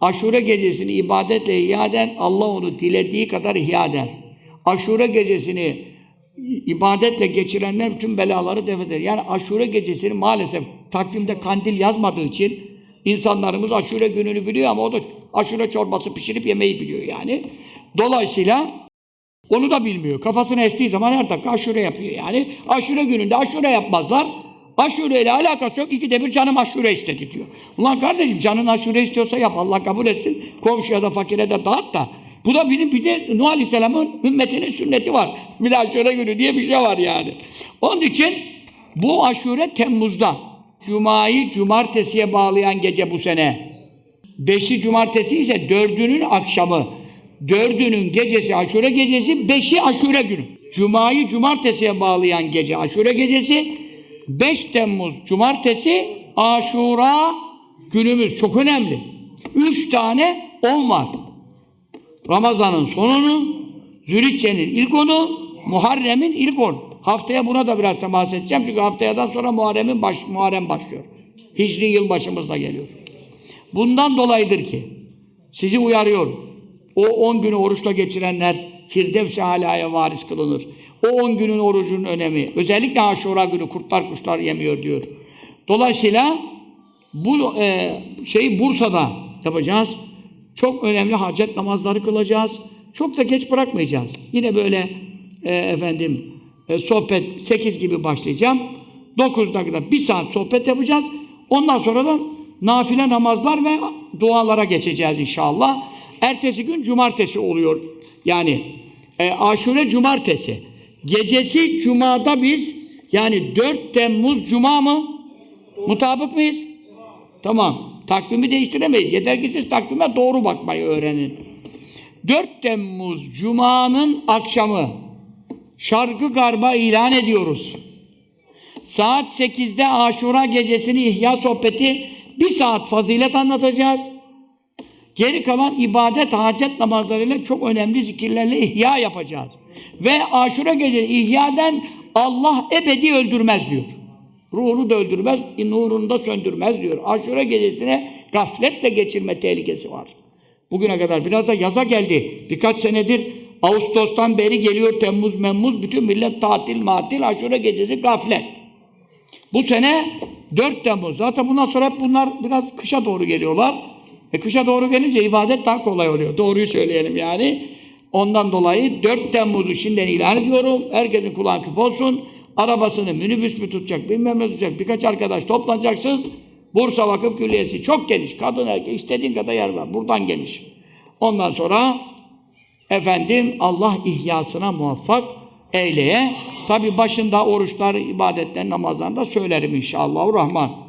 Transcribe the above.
Aşure gecesini ibadetle ihya eden Allah onu dilediği kadar ihya eder. Aşure gecesini ibadetle geçirenler bütün belaları def eder. Yani aşure gecesini maalesef takvimde kandil yazmadığı için insanlarımız aşure gününü biliyor ama o da aşure çorbası pişirip yemeyi biliyor yani. Dolayısıyla onu da bilmiyor. Kafasını estiği zaman her dakika aşure yapıyor yani. Aşure gününde aşure yapmazlar. Aşure ile alakası yok. İkide bir canım aşure istedi diyor. Ulan kardeşim canın aşure istiyorsa yap. Allah kabul etsin. Komşuya da fakire de dağıt da. Bu da benim bir de Nuh Aleyhisselam'ın ümmetinin sünneti var. Bir aşure günü diye bir şey var yani. Onun için bu aşure Temmuz'da. Cuma'yı cumartesiye bağlayan gece bu sene. Beşi cumartesi ise dördünün akşamı. Dördünün gecesi aşure gecesi, beşi aşure günü. Cuma'yı cumartesiye bağlayan gece aşure gecesi. 5 Temmuz cumartesi aşura günümüz çok önemli. Üç tane on var. Ramazan'ın sonunu, Zülhicce'nin ilk onu, Muharrem'in ilk onu. Haftaya buna da biraz temas edeceğim çünkü haftayadan sonra Muharrem'in baş, Muharrem başlıyor. Hicri yılbaşımız da geliyor. Bundan dolayıdır ki sizi uyarıyorum. O 10 günü oruçla geçirenler Firdevs-i varis kılınır. O 10 günün orucunun önemi. Özellikle Aşura günü kurtlar kuşlar yemiyor diyor. Dolayısıyla bu e, şeyi Bursa'da yapacağız. Çok önemli hacet namazları kılacağız. Çok da geç bırakmayacağız. Yine böyle e, efendim e, sohbet 8 gibi başlayacağım. 9'da kadar bir saat sohbet yapacağız. Ondan sonra da nafile namazlar ve dualara geçeceğiz inşallah. Ertesi gün cumartesi oluyor. Yani e, aşure cumartesi. Gecesi cumada biz yani 4 Temmuz cuma mı? Mutabık mıyız? Tamam. Takvimi değiştiremeyiz. Yeter ki siz takvime doğru bakmayı öğrenin. 4 Temmuz Cuma'nın akşamı şarkı garba ilan ediyoruz. Saat 8'de Aşura gecesini ihya sohbeti bir saat fazilet anlatacağız. Geri kalan ibadet, hacet namazlarıyla çok önemli zikirlerle ihya yapacağız. Ve aşure gecesi ihyaden Allah ebedi öldürmez diyor. Ruhunu da öldürmez, nurunu da söndürmez diyor. Aşure gecesine gafletle geçirme tehlikesi var. Bugüne kadar biraz da yaza geldi. Birkaç senedir Ağustos'tan beri geliyor Temmuz, Memmuz. Bütün millet tatil, matil, aşure gecesi gaflet. Bu sene 4 Temmuz. Zaten bundan sonra hep bunlar biraz kışa doğru geliyorlar. E kışa doğru gelince ibadet daha kolay oluyor. Doğruyu söyleyelim yani. Ondan dolayı 4 Temmuz'u şimdiden ilan ediyorum. Herkesin kulağın küp olsun. Arabasını minibüs mü tutacak, bilmem ne tutacak. Birkaç arkadaş toplanacaksınız. Bursa Vakıf Külliyesi çok geniş. Kadın erkek istediğin kadar yer var. Buradan geniş. Ondan sonra efendim Allah ihyasına muvaffak eyleye. Tabi başında oruçlar, ibadetler, namazlarında söylerim inşallah. Rahman.